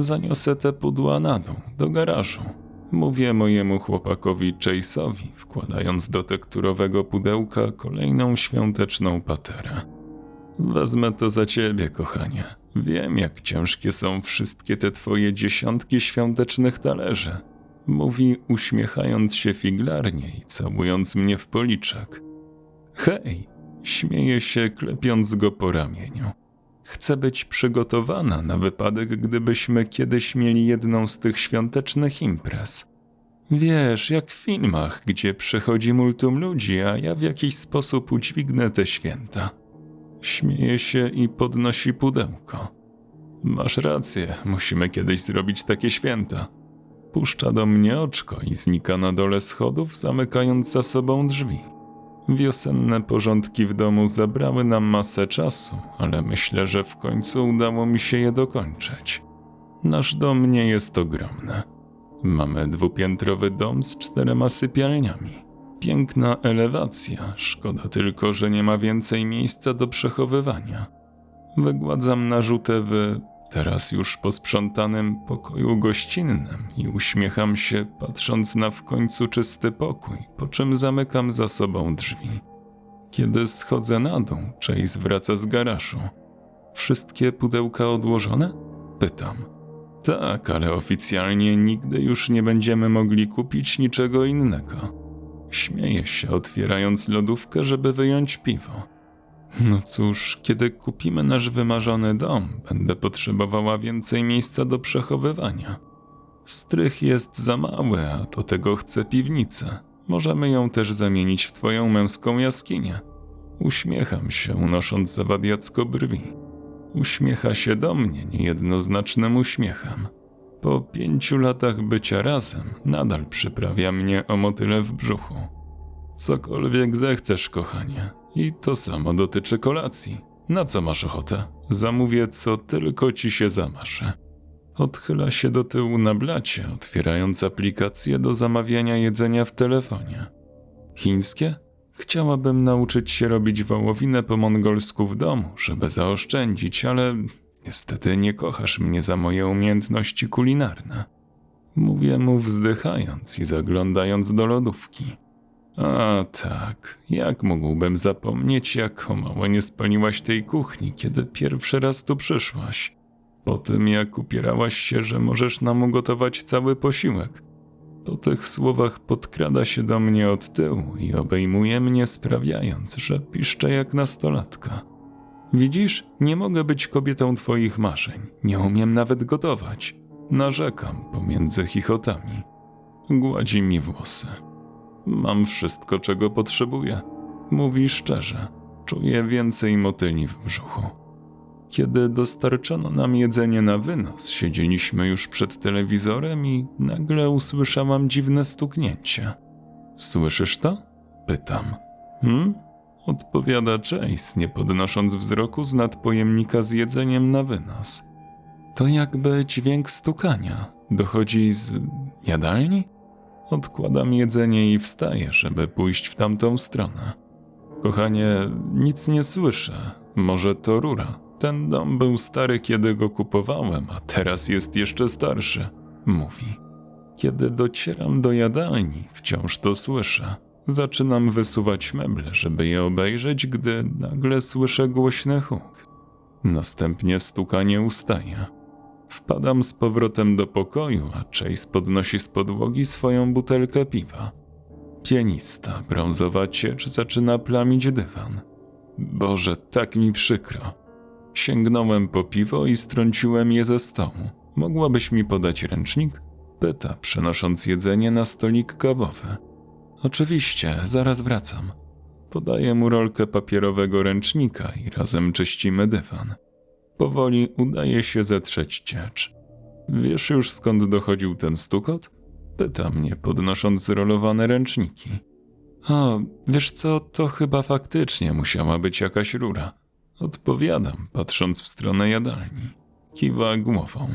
Zaniosę te pudła na dół, do garażu. Mówię mojemu chłopakowi Chase'owi, wkładając do tekturowego pudełka kolejną świąteczną paterę. Wezmę to za ciebie, kochanie. Wiem, jak ciężkie są wszystkie te twoje dziesiątki świątecznych talerzy. Mówi, uśmiechając się figlarnie i całując mnie w policzek. Hej, śmieje się, klepiąc go po ramieniu. Chcę być przygotowana na wypadek, gdybyśmy kiedyś mieli jedną z tych świątecznych imprez. Wiesz, jak w filmach, gdzie przychodzi multum ludzi, a ja w jakiś sposób udźwignę te święta. Śmieje się i podnosi pudełko. Masz rację, musimy kiedyś zrobić takie święta. Puszcza do mnie oczko i znika na dole schodów, zamykając za sobą drzwi. Wiosenne porządki w domu zabrały nam masę czasu, ale myślę, że w końcu udało mi się je dokończyć. Nasz dom nie jest ogromny. Mamy dwupiętrowy dom z czterema sypialniami. Piękna elewacja, szkoda tylko, że nie ma więcej miejsca do przechowywania. Wygładzam narzutę w teraz już posprzątanym pokoju gościnnym i uśmiecham się, patrząc na w końcu czysty pokój, po czym zamykam za sobą drzwi. Kiedy schodzę na dół, Chase wraca z garażu. Wszystkie pudełka odłożone? Pytam. Tak, ale oficjalnie nigdy już nie będziemy mogli kupić niczego innego. Śmieje się, otwierając lodówkę, żeby wyjąć piwo. No cóż, kiedy kupimy nasz wymarzony dom, będę potrzebowała więcej miejsca do przechowywania. Strych jest za mały, a do tego chcę piwnicę. Możemy ją też zamienić w twoją męską jaskinię. Uśmiecham się, unosząc zawadiacko brwi. Uśmiecha się do mnie niejednoznacznym uśmiechem. Po pięciu latach bycia razem nadal przyprawia mnie o motyle w brzuchu. Cokolwiek zechcesz, kochanie. I to samo dotyczy kolacji. Na co masz ochotę? Zamówię, co tylko ci się zamarzy. Odchyla się do tyłu na blacie, otwierając aplikację do zamawiania jedzenia w telefonie. Chińskie? Chciałabym nauczyć się robić wołowinę po mongolsku w domu, żeby zaoszczędzić, ale niestety nie kochasz mnie za moje umiejętności kulinarne. Mówię mu wzdychając i zaglądając do lodówki. A tak, jak mógłbym zapomnieć, jak o mało nie spaliłaś tej kuchni, kiedy pierwszy raz tu przyszłaś? Po tym, jak upierałaś się, że możesz nam ugotować cały posiłek. Po tych słowach podkrada się do mnie od tyłu i obejmuje mnie, sprawiając, że piszczę jak nastolatka. Widzisz, nie mogę być kobietą twoich marzeń. Nie umiem nawet gotować. Narzekam pomiędzy chichotami. Gładzi mi włosy. Mam wszystko, czego potrzebuję. Mówi szczerze. Czuję więcej motyli w brzuchu. Kiedy dostarczono nam jedzenie na wynos, siedzieliśmy już przed telewizorem i nagle usłyszałam dziwne stuknięcie. Słyszysz to? Pytam. Hmm? Odpowiada Chase, nie podnosząc wzroku z nadpojemnika z jedzeniem na wynos. To jakby dźwięk stukania. Dochodzi z jadalni? Odkładam jedzenie i wstaję, żeby pójść w tamtą stronę. Kochanie, nic nie słyszę. Może to rura. Ten dom był stary, kiedy go kupowałem, a teraz jest jeszcze starszy, mówi. Kiedy docieram do jadalni, wciąż to słyszę. Zaczynam wysuwać meble, żeby je obejrzeć, gdy nagle słyszę głośny huk. Następnie stukanie ustaje. Wpadam z powrotem do pokoju, a Chase podnosi z podłogi swoją butelkę piwa. Pianista, brązowa ciecz zaczyna plamić dywan. Boże, tak mi przykro. Sięgnąłem po piwo i strąciłem je ze stołu. Mogłabyś mi podać ręcznik? Pyta, przenosząc jedzenie na stolik kawowy. Oczywiście, zaraz wracam. Podaję mu rolkę papierowego ręcznika i razem czyścimy dywan. Powoli udaje się zetrzeć ciecz. Wiesz już skąd dochodził ten stukot? Pyta mnie, podnosząc zrolowane ręczniki. O, wiesz co, to chyba faktycznie musiała być jakaś rura. Odpowiadam, patrząc w stronę jadalni. Kiwa głową.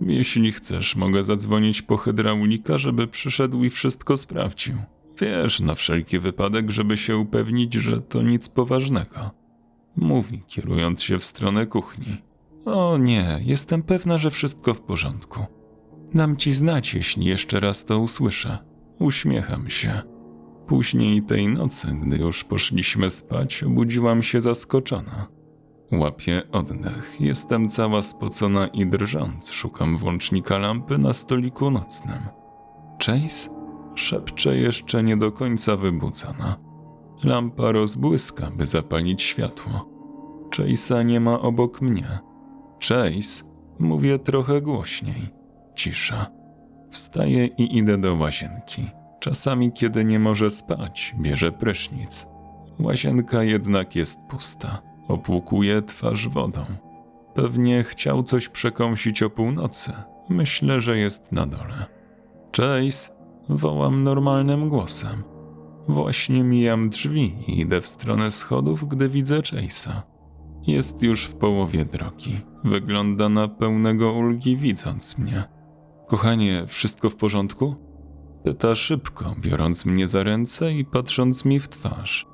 Jeśli chcesz, mogę zadzwonić po hydraulika, żeby przyszedł i wszystko sprawdził. Wiesz, na wszelki wypadek, żeby się upewnić, że to nic poważnego. Mówi, kierując się w stronę kuchni. O nie, jestem pewna, że wszystko w porządku. Dam ci znać, jeśli jeszcze raz to usłyszę. Uśmiecham się. Później tej nocy, gdy już poszliśmy spać, obudziłam się zaskoczona. Łapię oddech, jestem cała spocona i drżąc, szukam włącznika lampy na stoliku nocnym. Chase? Szepcze jeszcze nie do końca wybudzona. Lampa rozbłyska, by zapalić światło. Chase'a nie ma obok mnie. Chase, mówię trochę głośniej. Cisza. Wstaję i idę do łazienki. Czasami, kiedy nie może spać, bierze prysznic. Łazienka jednak jest pusta. Opłukuje twarz wodą. Pewnie chciał coś przekąsić o północy. Myślę, że jest na dole. Chase, wołam normalnym głosem. Właśnie mijam drzwi i idę w stronę schodów, gdy widzę Chase'a. Jest już w połowie drogi. Wygląda na pełnego ulgi widząc mnie. Kochanie, wszystko w porządku? Pyta szybko, biorąc mnie za ręce i patrząc mi w twarz.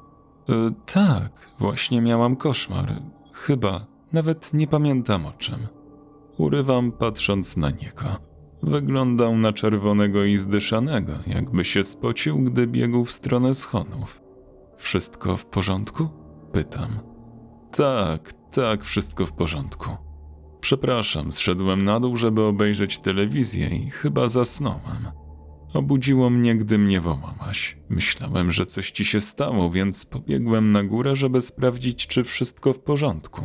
E, tak, właśnie miałam koszmar. Chyba, nawet nie pamiętam o czym. Urywam patrząc na niego. Wyglądał na czerwonego i zdyszanego, jakby się spocił, gdy biegł w stronę schodów. Wszystko w porządku? Pytam. Tak, tak, wszystko w porządku. Przepraszam, zszedłem na dół, żeby obejrzeć telewizję i chyba zasnąłem. Obudziło mnie, gdy mnie wołałaś. Myślałem, że coś ci się stało, więc pobiegłem na górę, żeby sprawdzić, czy wszystko w porządku.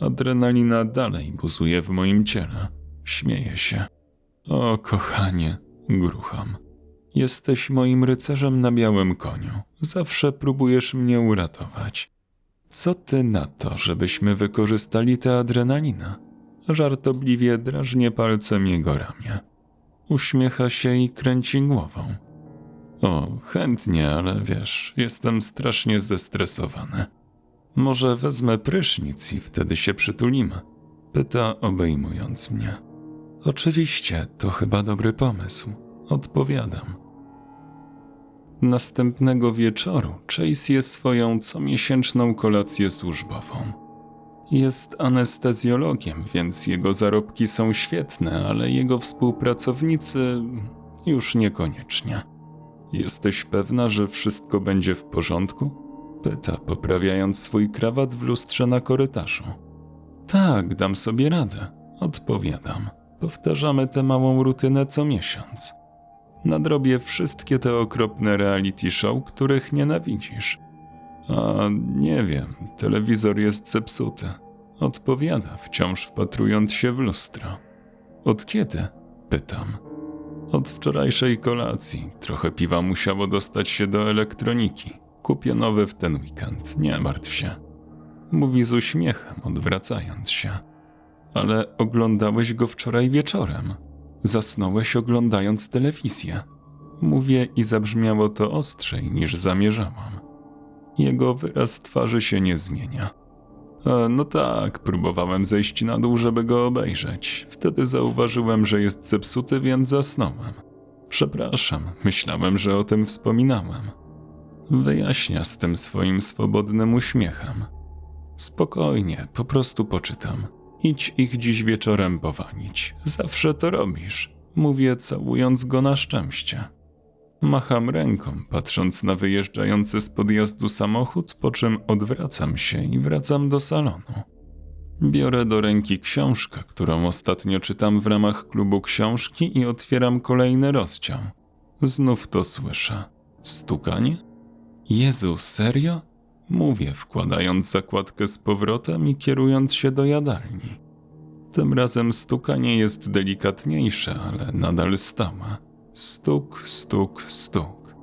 Adrenalina dalej buzuje w moim ciele. Śmieję się. O, kochanie, grucham. Jesteś moim rycerzem na białym koniu. Zawsze próbujesz mnie uratować. Co ty na to, żebyśmy wykorzystali tę adrenalinę? Żartobliwie drażnie palcem jego ramię. Uśmiecha się i kręci głową. O, chętnie, ale wiesz, jestem strasznie zestresowany. Może wezmę prysznic i wtedy się przytulimy? Pyta, obejmując mnie. Oczywiście, to chyba dobry pomysł. Odpowiadam. Następnego wieczoru Chase je swoją comiesięczną kolację służbową. Jest anestezjologiem, więc jego zarobki są świetne, ale jego współpracownicy już niekoniecznie. Jesteś pewna, że wszystko będzie w porządku? Pyta, poprawiając swój krawat w lustrze na korytarzu. Tak, dam sobie radę, odpowiadam. Powtarzamy tę małą rutynę co miesiąc. Nadrobię wszystkie te okropne reality show, których nienawidzisz. A nie wiem, telewizor jest zepsuty. Odpowiada, wciąż wpatrując się w lustro. Od kiedy? Pytam. Od wczorajszej kolacji. Trochę piwa musiało dostać się do elektroniki. Kupię nowe w ten weekend, nie martw się. Mówi z uśmiechem, odwracając się. Ale oglądałeś go wczoraj wieczorem. Zasnąłeś oglądając telewizję. Mówię i zabrzmiało to ostrzej niż zamierzałam. Jego wyraz twarzy się nie zmienia. No tak, próbowałem zejść na dół, żeby go obejrzeć. Wtedy zauważyłem, że jest zepsuty, więc zasnąłem. Przepraszam, myślałem, że o tym wspominałem. Wyjaśnia z tym swoim swobodnym uśmiechem. Spokojnie, po prostu poczytam. Idź ich dziś wieczorem powalić. Zawsze to robisz. Mówię, całując go na szczęście. Macham ręką, patrząc na wyjeżdżający z podjazdu samochód, po czym odwracam się i wracam do salonu. Biorę do ręki książkę, którą ostatnio czytam w ramach klubu książki i otwieram kolejny rozdział. Znów to słyszę. Stukanie? Jezu, serio? Mówię, wkładając zakładkę z powrotem i kierując się do jadalni. Tym razem stukanie jest delikatniejsze, ale nadal stałe. Stuk, stuk, stuk.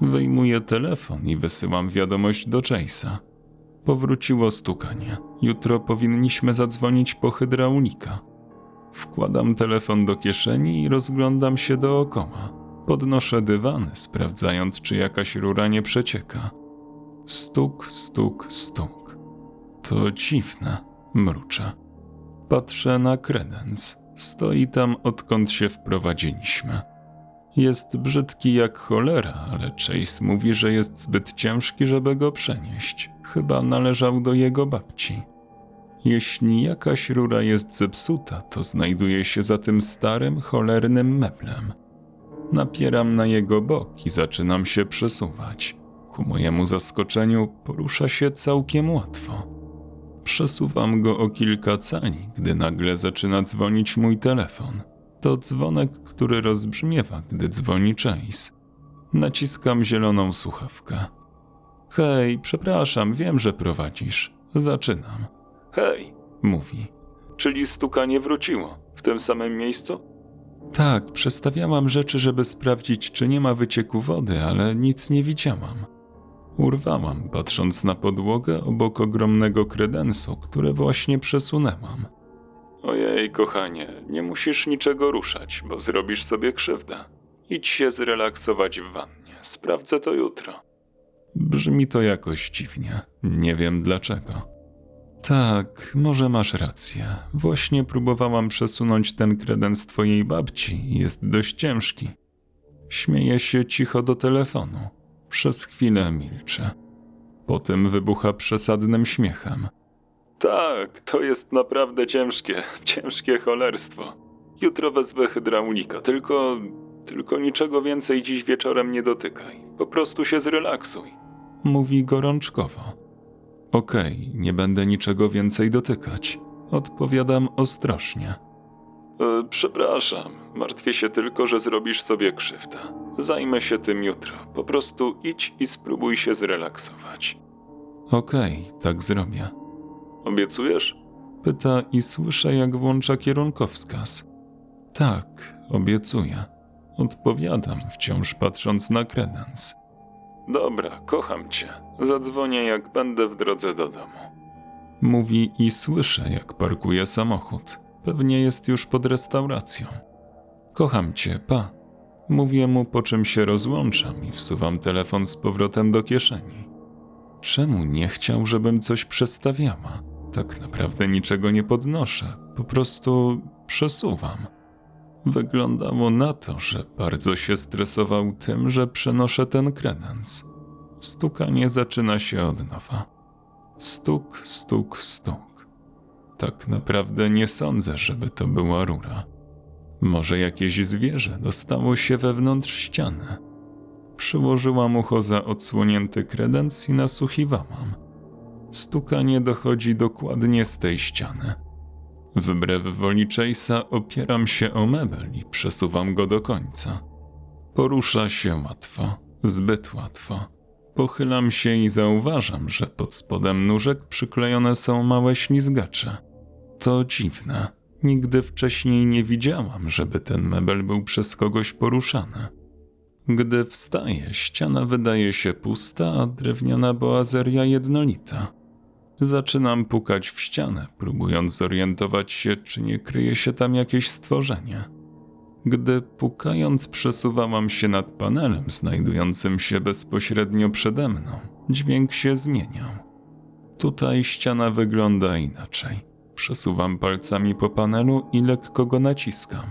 Wyjmuję telefon i wysyłam wiadomość do Chase'a. Powróciło stukanie. Jutro powinniśmy zadzwonić po hydraulika. Wkładam telefon do kieszeni i rozglądam się dookoła. Podnoszę dywany, sprawdzając, czy jakaś rura nie przecieka. Stuk, stuk, stuk. To dziwne, mruczę. Patrzę na kredens. Stoi tam, odkąd się wprowadziliśmy. Jest brzydki jak cholera, ale Chase mówi, że jest zbyt ciężki, żeby go przenieść. Chyba należał do jego babci. Jeśli jakaś rura jest zepsuta, to znajduje się za tym starym, cholernym meblem. Napieram na jego bok i zaczynam się przesuwać. Ku mojemu zaskoczeniu porusza się całkiem łatwo. Przesuwam go o kilka cali, gdy nagle zaczyna dzwonić mój telefon. To dzwonek, który rozbrzmiewa, gdy dzwoni Chase. Naciskam zieloną słuchawkę. Hej, przepraszam, wiem, że prowadzisz. Zaczynam. Hej, mówi. Czyli stuka nie wróciło? W tym samym miejscu? Tak, przestawiałam rzeczy, żeby sprawdzić, czy nie ma wycieku wody, ale nic nie widziałam. Urwałam, patrząc na podłogę obok ogromnego kredensu, które właśnie przesunęłam. Ojej, kochanie, nie musisz niczego ruszać, bo zrobisz sobie krzywdę. Idź się zrelaksować w wannie. Sprawdzę to jutro. Brzmi to jakoś dziwnie. Nie wiem dlaczego. Tak, może masz rację. Właśnie próbowałam przesunąć ten kredens twojej babci jest dość ciężki. Śmieje się cicho do telefonu. Przez chwilę milczę. Potem wybucha przesadnym śmiechem. Tak, to jest naprawdę ciężkie, ciężkie cholerstwo. Jutro wezwę hydraulika, tylko. tylko niczego więcej dziś wieczorem nie dotykaj. Po prostu się zrelaksuj. Mówi gorączkowo. Okej, nie będę niczego więcej dotykać. Odpowiadam ostrożnie. E, przepraszam, martwię się tylko, że zrobisz sobie krzywdę. Zajmę się tym jutro. Po prostu idź i spróbuj się zrelaksować. Okej, tak zrobię. Obiecujesz? Pyta i słyszę, jak włącza kierunkowskaz. Tak, obiecuję. Odpowiadam, wciąż patrząc na kredens. Dobra, kocham cię. Zadzwonię, jak będę w drodze do domu. Mówi i słyszę, jak parkuje samochód. Pewnie jest już pod restauracją. Kocham cię, pa. Mówię mu, po czym się rozłączam i wsuwam telefon z powrotem do kieszeni. Czemu nie chciał, żebym coś przestawiała? Tak naprawdę niczego nie podnoszę, po prostu przesuwam. Wyglądało na to, że bardzo się stresował tym, że przenoszę ten kredens. Stukanie zaczyna się od nowa. Stuk, stuk, stuk. Tak naprawdę nie sądzę, żeby to była rura. Może jakieś zwierzę dostało się wewnątrz ściany. Przyłożyłam ucho za odsłonięty kredens i nasłuchiwałam. Stukanie dochodzi dokładnie z tej ściany. Wbrew woli Chase'a opieram się o mebel i przesuwam go do końca. Porusza się łatwo, zbyt łatwo. Pochylam się i zauważam, że pod spodem nóżek przyklejone są małe ślizgacze. To dziwne. Nigdy wcześniej nie widziałam, żeby ten mebel był przez kogoś poruszany. Gdy wstaję, ściana wydaje się pusta, a drewniana boazeria jednolita. Zaczynam pukać w ścianę, próbując zorientować się, czy nie kryje się tam jakieś stworzenie. Gdy pukając przesuwałam się nad panelem znajdującym się bezpośrednio przede mną, dźwięk się zmieniał. Tutaj ściana wygląda inaczej. Przesuwam palcami po panelu i lekko go naciskam.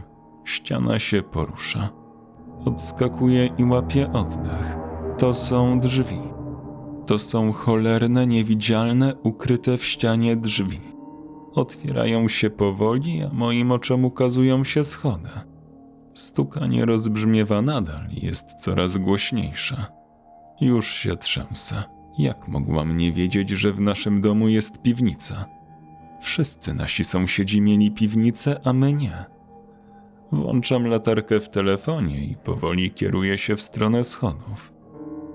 Ściana się porusza. Odskakuje i łapie oddech. To są drzwi. To są cholerne, niewidzialne, ukryte w ścianie drzwi. Otwierają się powoli, a moim oczom ukazują się schody. Stukanie rozbrzmiewa nadal jest coraz głośniejsze. Już się trzęsę. Jak mogłam nie wiedzieć, że w naszym domu jest piwnica? Wszyscy nasi sąsiedzi mieli piwnicę, a my nie. Włączam latarkę w telefonie i powoli kieruję się w stronę schodów.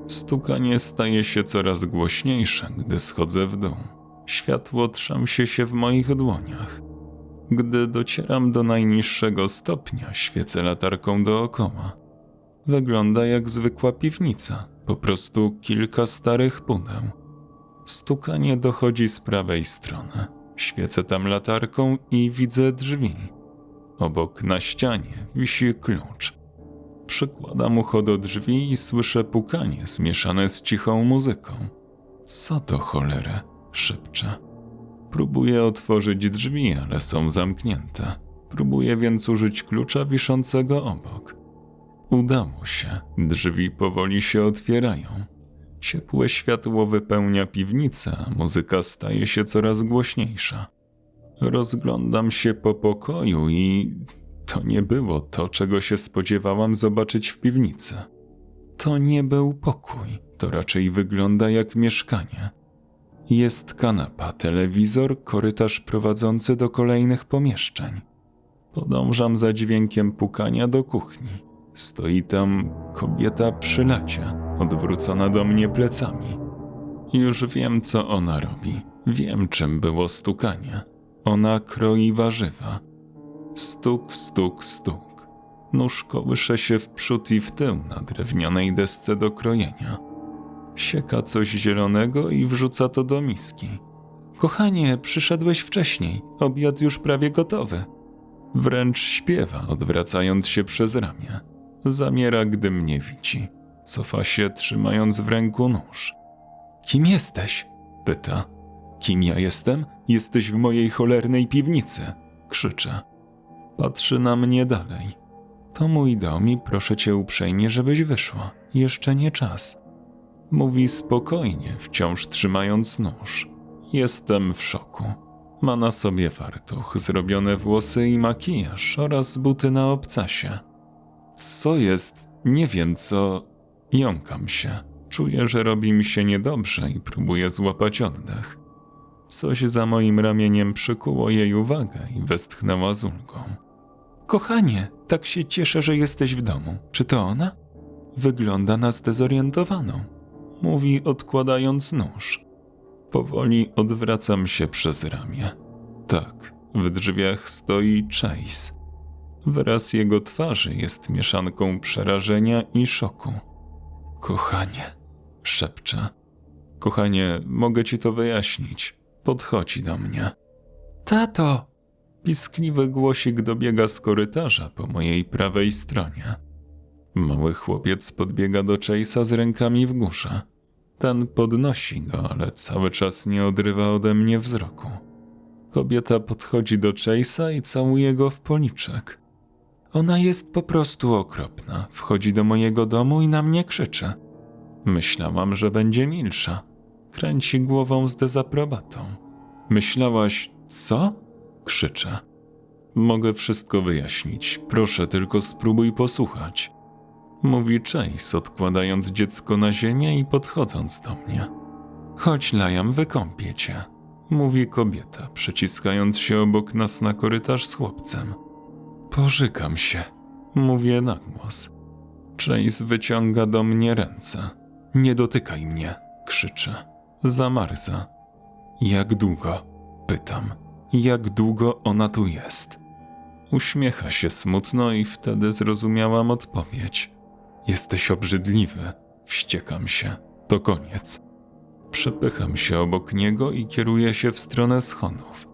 Stukanie staje się coraz głośniejsze, gdy schodzę w dół. Światło trzęsie się w moich dłoniach. Gdy docieram do najniższego stopnia, świecę latarką dookoła. Wygląda jak zwykła piwnica, po prostu kilka starych pudeł. Stukanie dochodzi z prawej strony. Świecę tam latarką i widzę drzwi. Obok na ścianie wisi klucz. Przykładam ucho do drzwi i słyszę pukanie zmieszane z cichą muzyką. Co to cholerę? szepczę. Próbuję otworzyć drzwi, ale są zamknięte. Próbuję więc użyć klucza wiszącego obok. Udało się. Drzwi powoli się otwierają. Ciepłe światło wypełnia piwnicę, muzyka staje się coraz głośniejsza. Rozglądam się po pokoju i to nie było to, czego się spodziewałam zobaczyć w piwnicy. To nie był pokój, to raczej wygląda jak mieszkanie. Jest kanapa, telewizor, korytarz prowadzący do kolejnych pomieszczeń. Podążam za dźwiękiem pukania do kuchni. Stoi tam kobieta przy lacie, odwrócona do mnie plecami. Już wiem, co ona robi. Wiem, czym było stukanie. Ona kroi warzywa. Stuk, stuk, stuk. Nóż kołysze się w przód i w tył na drewnianej desce do krojenia. Sieka coś zielonego i wrzuca to do miski. Kochanie, przyszedłeś wcześniej. Obiad już prawie gotowy. Wręcz śpiewa, odwracając się przez ramię. Zamiera, gdy mnie widzi. Cofa się, trzymając w ręku nóż. Kim jesteś? pyta. Kim ja jestem? Jesteś w mojej cholernej piwnicy, krzyczę. Patrzy na mnie dalej. To mój dom i proszę cię uprzejmie, żebyś wyszła. Jeszcze nie czas. Mówi spokojnie, wciąż trzymając nóż. Jestem w szoku. Ma na sobie fartuch, zrobione włosy i makijaż oraz buty na obcasie. Co jest? Nie wiem co. Jąkam się. Czuję, że robi mi się niedobrze i próbuję złapać oddech. Coś za moim ramieniem przykuło jej uwagę i westchnęła z ulgą. Kochanie, tak się cieszę, że jesteś w domu. Czy to ona? Wygląda na zdezorientowaną. Mówi, odkładając nóż. Powoli odwracam się przez ramię. Tak, w drzwiach stoi Chase. Wyraz jego twarzy jest mieszanką przerażenia i szoku. Kochanie, szepcze. Kochanie, mogę ci to wyjaśnić. Podchodzi do mnie. Tato! Piskliwy głosik dobiega z korytarza po mojej prawej stronie. Mały chłopiec podbiega do Chase'a z rękami w górze. Ten podnosi go, ale cały czas nie odrywa ode mnie wzroku. Kobieta podchodzi do Chase'a i całuje go w policzek. Ona jest po prostu okropna. Wchodzi do mojego domu i na mnie krzyczy. Myślałam, że będzie milsza. Kręci głową z dezaprobatą. Myślałaś, co? Krzyczę. Mogę wszystko wyjaśnić. Proszę, tylko spróbuj posłuchać. Mówi Chase, odkładając dziecko na ziemię i podchodząc do mnie. Chodź, Lajam, wykąpię cię. Mówi kobieta, przeciskając się obok nas na korytarz z chłopcem. Pożykam się, mówię na głos. Chase wyciąga do mnie ręce. Nie dotykaj mnie, krzyczę. Zamarza. Jak długo? Pytam. Jak długo ona tu jest? Uśmiecha się smutno i wtedy zrozumiałam odpowiedź. Jesteś obrzydliwy. Wściekam się. To koniec. Przepycham się obok niego i kieruję się w stronę schodów.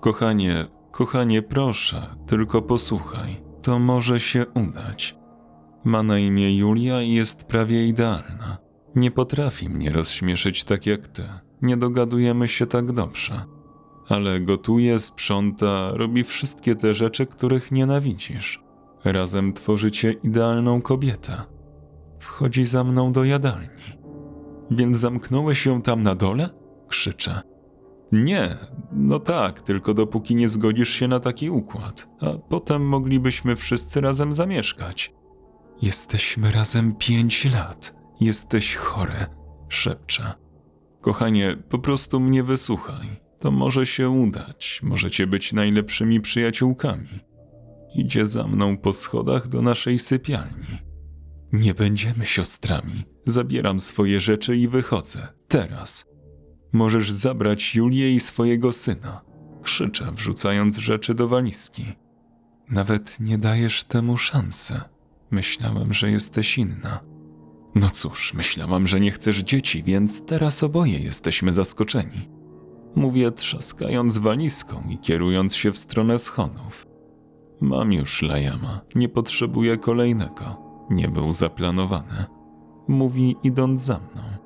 Kochanie, kochanie, proszę, tylko posłuchaj. To może się udać. Ma na imię Julia i jest prawie idealna. Nie potrafi mnie rozśmieszyć tak jak ty. Nie dogadujemy się tak dobrze. Ale gotuje, sprząta, robi wszystkie te rzeczy, których nienawidzisz. Razem tworzycie idealną kobietę. Wchodzi za mną do jadalni. Więc zamknąłeś ją tam na dole? Krzyczę. Nie, no tak, tylko dopóki nie zgodzisz się na taki układ, a potem moglibyśmy wszyscy razem zamieszkać. Jesteśmy razem pięć lat. Jesteś chory, szepcze. Kochanie, po prostu mnie wysłuchaj. To może się udać, możecie być najlepszymi przyjaciółkami. Idzie za mną po schodach do naszej sypialni. Nie będziemy siostrami. Zabieram swoje rzeczy i wychodzę. Teraz. Możesz zabrać Julię i swojego syna. Krzyczę, wrzucając rzeczy do walizki. Nawet nie dajesz temu szansy. Myślałem, że jesteś inna. No cóż, myślałam, że nie chcesz dzieci, więc teraz oboje jesteśmy zaskoczeni. Mówię, trzaskając walizką i kierując się w stronę schodów. Mam już Lajama, nie potrzebuję kolejnego. Nie był zaplanowany. Mówi, idąc za mną.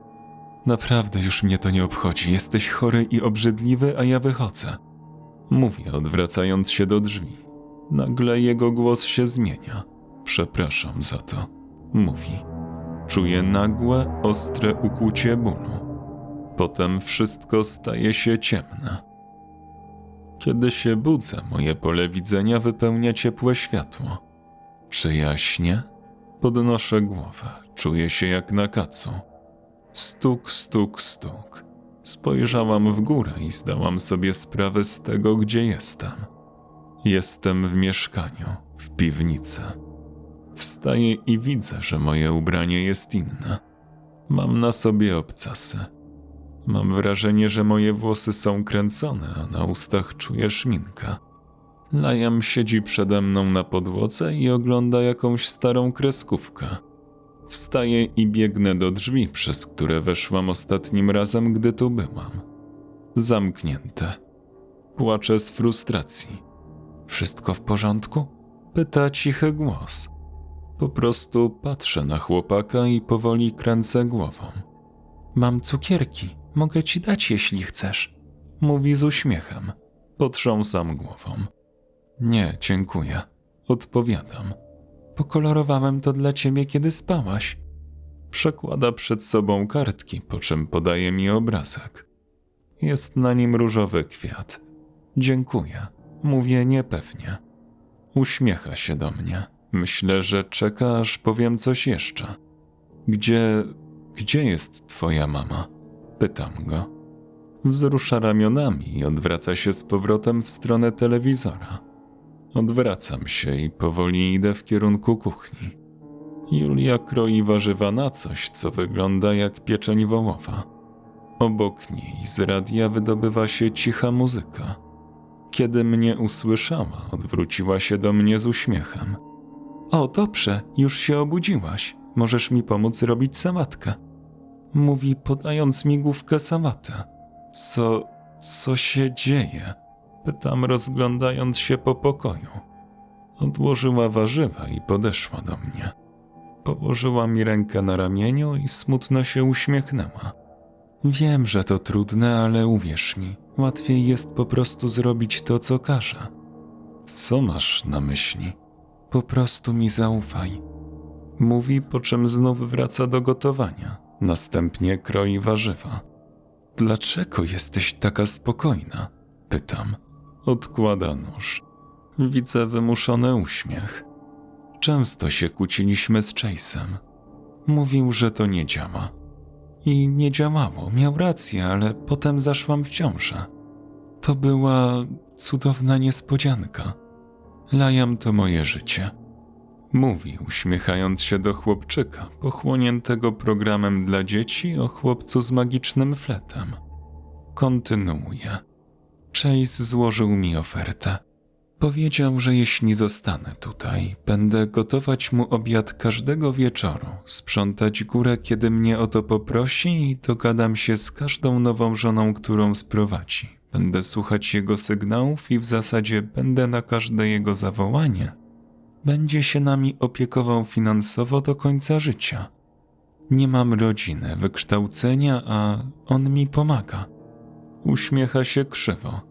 Naprawdę już mnie to nie obchodzi. Jesteś chory i obrzydliwy, a ja wychodzę. Mówię, odwracając się do drzwi. Nagle jego głos się zmienia. Przepraszam za to. Mówi. Czuję nagłe, ostre ukłucie bólu. Potem wszystko staje się ciemne. Kiedy się budzę, moje pole widzenia wypełnia ciepłe światło. Czy jaśnie? Podnoszę głowę, czuję się jak na kacu. Stuk, stuk, stuk. Spojrzałam w górę i zdałam sobie sprawę z tego, gdzie jestem. Jestem w mieszkaniu, w piwnicy. Wstaję i widzę, że moje ubranie jest inne. Mam na sobie obcasy. Mam wrażenie, że moje włosy są kręcone, a na ustach czuję szminkę. Lajam siedzi przede mną na podłodze i ogląda jakąś starą kreskówkę. Wstaję i biegnę do drzwi, przez które weszłam ostatnim razem, gdy tu byłam. Zamknięte. Płaczę z frustracji. Wszystko w porządku? Pyta cichy głos. Po prostu patrzę na chłopaka i powoli kręcę głową. Mam cukierki, mogę ci dać, jeśli chcesz. Mówi z uśmiechem. Potrząsam głową. Nie, dziękuję. Odpowiadam. Pokolorowałem to dla ciebie, kiedy spałaś. Przekłada przed sobą kartki, po czym podaje mi obrazek. Jest na nim różowy kwiat. Dziękuję. Mówię niepewnie. Uśmiecha się do mnie. Myślę, że czeka, aż powiem coś jeszcze. Gdzie. gdzie jest twoja mama? Pytam go. Wzrusza ramionami i odwraca się z powrotem w stronę telewizora. Odwracam się i powoli idę w kierunku kuchni. Julia kroi warzywa na coś, co wygląda jak pieczeń wołowa. Obok niej z radia wydobywa się cicha muzyka. Kiedy mnie usłyszała, odwróciła się do mnie z uśmiechem. O, dobrze, już się obudziłaś. Możesz mi pomóc robić sałatkę. Mówi, podając mi główkę sałatę. Co, co się dzieje? Pytam, rozglądając się po pokoju. Odłożyła warzywa i podeszła do mnie. Położyła mi rękę na ramieniu i smutno się uśmiechnęła. Wiem, że to trudne, ale uwierz mi, łatwiej jest po prostu zrobić to, co każę. Co masz na myśli? Po prostu mi zaufaj. Mówi, po czym znów wraca do gotowania. Następnie kroi warzywa. Dlaczego jesteś taka spokojna? Pytam. Odkłada nóż. Widzę wymuszony uśmiech. Często się kłóciliśmy z Chase'em. Mówił, że to nie działa. I nie działało, miał rację, ale potem zaszłam w ciążę. To była cudowna niespodzianka. Lajam to moje życie. Mówi, uśmiechając się do chłopczyka, pochłoniętego programem dla dzieci o chłopcu z magicznym fletem. Kontynuuje. Chase złożył mi ofertę. Powiedział, że jeśli zostanę tutaj, będę gotować mu obiad każdego wieczoru, sprzątać górę, kiedy mnie o to poprosi i dogadam się z każdą nową żoną, którą sprowadzi. Będę słuchać jego sygnałów i w zasadzie będę na każde jego zawołanie. Będzie się nami opiekował finansowo do końca życia. Nie mam rodziny, wykształcenia, a on mi pomaga. Uśmiecha się krzywo.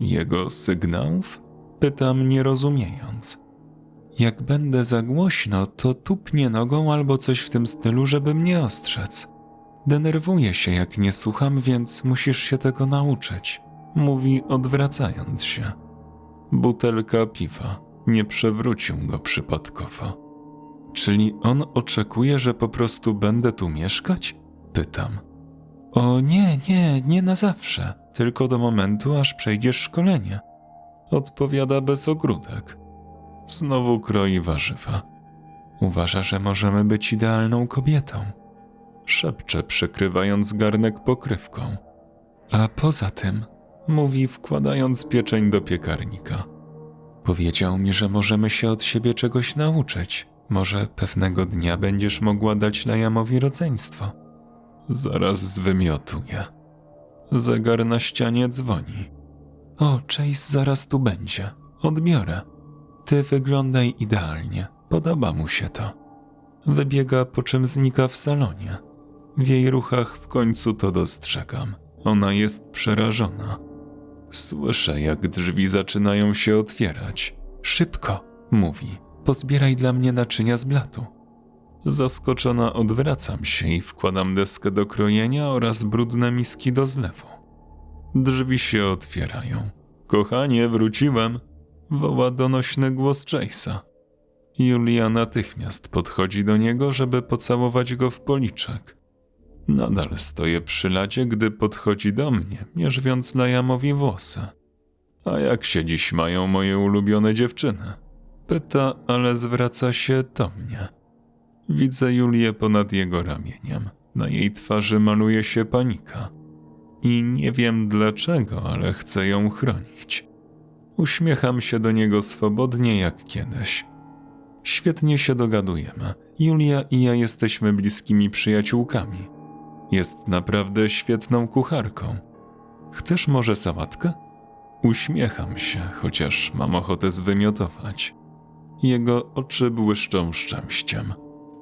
Jego sygnałów? Pytam, nie rozumiejąc. Jak będę za głośno, to tupnie nogą albo coś w tym stylu, żeby mnie ostrzec. Denerwuję się, jak nie słucham, więc musisz się tego nauczyć. Mówi, odwracając się. Butelka piwa. Nie przewrócił go przypadkowo. Czyli on oczekuje, że po prostu będę tu mieszkać? Pytam. O nie, nie, nie na zawsze, tylko do momentu, aż przejdziesz szkolenie. Odpowiada bez ogródek. Znowu kroi warzywa. Uważa, że możemy być idealną kobietą. Szepcze, przykrywając garnek pokrywką. A poza tym, mówi, wkładając pieczeń do piekarnika. Powiedział mi, że możemy się od siebie czegoś nauczyć. Może pewnego dnia będziesz mogła dać Lajamowi rodzeństwo. Zaraz zwymiotuje. Zegar na ścianie dzwoni. O, Chase zaraz tu będzie. Odbiorę. Ty wyglądaj idealnie. Podoba mu się to. Wybiega, po czym znika w salonie. W jej ruchach w końcu to dostrzegam. Ona jest przerażona. Słyszę, jak drzwi zaczynają się otwierać. Szybko, mówi. Pozbieraj dla mnie naczynia z blatu. Zaskoczona odwracam się i wkładam deskę do krojenia oraz brudne miski do zlewu. Drzwi się otwierają. Kochanie, wróciłem! Woła donośny głos Chase'a. Julia natychmiast podchodzi do niego, żeby pocałować go w policzek. Nadal stoję przy ladzie, gdy podchodzi do mnie, mierzwiąc Lajamowi włosy. A jak się dziś mają moje ulubione dziewczyny? Pyta, ale zwraca się do mnie. Widzę Julię ponad jego ramieniem. Na jej twarzy maluje się panika. I nie wiem dlaczego, ale chcę ją chronić. Uśmiecham się do niego swobodnie jak kiedyś. Świetnie się dogadujemy. Julia i ja jesteśmy bliskimi przyjaciółkami. Jest naprawdę świetną kucharką. Chcesz może sałatkę? Uśmiecham się, chociaż mam ochotę zwymiotować. Jego oczy błyszczą szczęściem.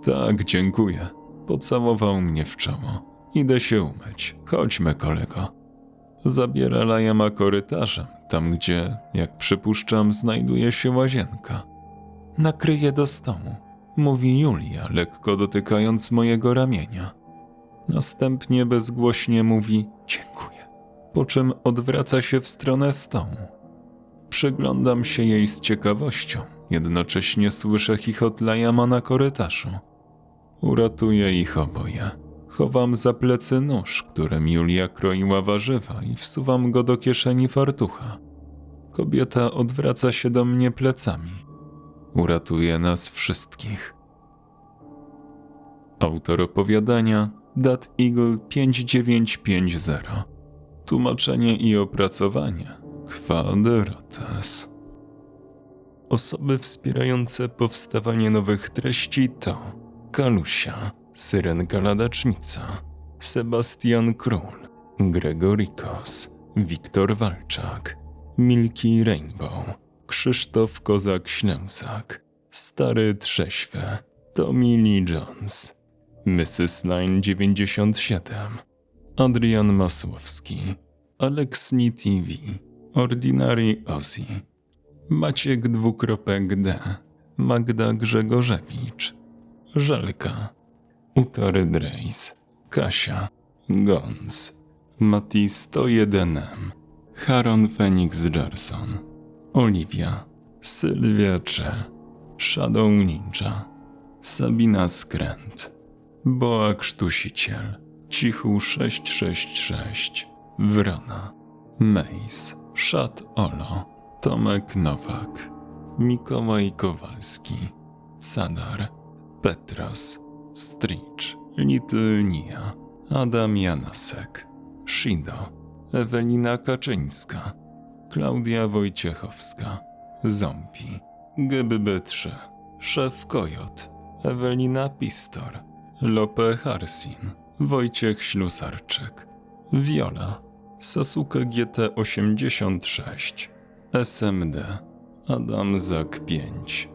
Tak, dziękuję. Pocałował mnie w czoło. Idę się umyć. Chodźmy, kolego. Zabiera Lajama korytarzem, tam gdzie, jak przypuszczam, znajduje się łazienka. Nakryję do stołu, mówi Julia, lekko dotykając mojego ramienia. Następnie bezgłośnie mówi dziękuję, po czym odwraca się w stronę stołu. Przyglądam się jej z ciekawością, jednocześnie słyszę chichot Lajama na korytarzu. Uratuję ich oboje. Chowam za plecy nóż, którym Julia kroiła warzywa i wsuwam go do kieszeni fartucha. Kobieta odwraca się do mnie plecami. Uratuje nas wszystkich. Autor opowiadania Dat Eagle 5950 Tłumaczenie i opracowanie Quadrotes Osoby wspierające powstawanie nowych treści to Kalusia, Syrenka Ladacznica, Sebastian Król, Gregorikos, Wiktor Walczak, Milki Rainbow, Krzysztof Kozak-Ślęsak, Stary Trześwy, Tommy Lee Jones, Mrs. Line 97, Adrian Masłowski, Alexni TV, Ordinary Ozzy, Maciek dwukropek D, Magda Grzegorzewicz, Żelka, Utary Drejs, Kasia, Gons, Mati 101M, Haron Phoenix Gerson, Oliwia, Sylwia Cze, Shadow Ninja, Sabina Skręt, Boa Krztusiciel, Cichu 666, Wrona, Mejs, Szat Olo, Tomek Nowak, Mikołaj Kowalski, Cadar, Petros, Stricz, Little Adam Janasek, Shido, Ewelina Kaczyńska, Klaudia Wojciechowska, Zombie, GBB3, Szef Kojot, Ewelina Pistor, Lope Harsin, Wojciech Ślusarczyk, Viola, Sasuke GT86, SMD, Adam Zak 5,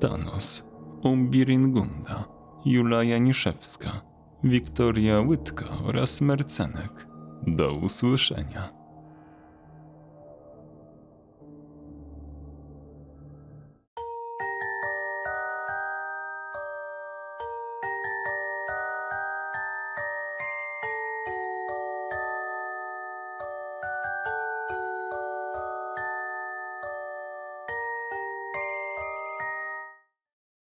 Thanos, Umbiringunda, Jula Janiszewska, Wiktoria Łydka oraz Mercenek. Do usłyszenia.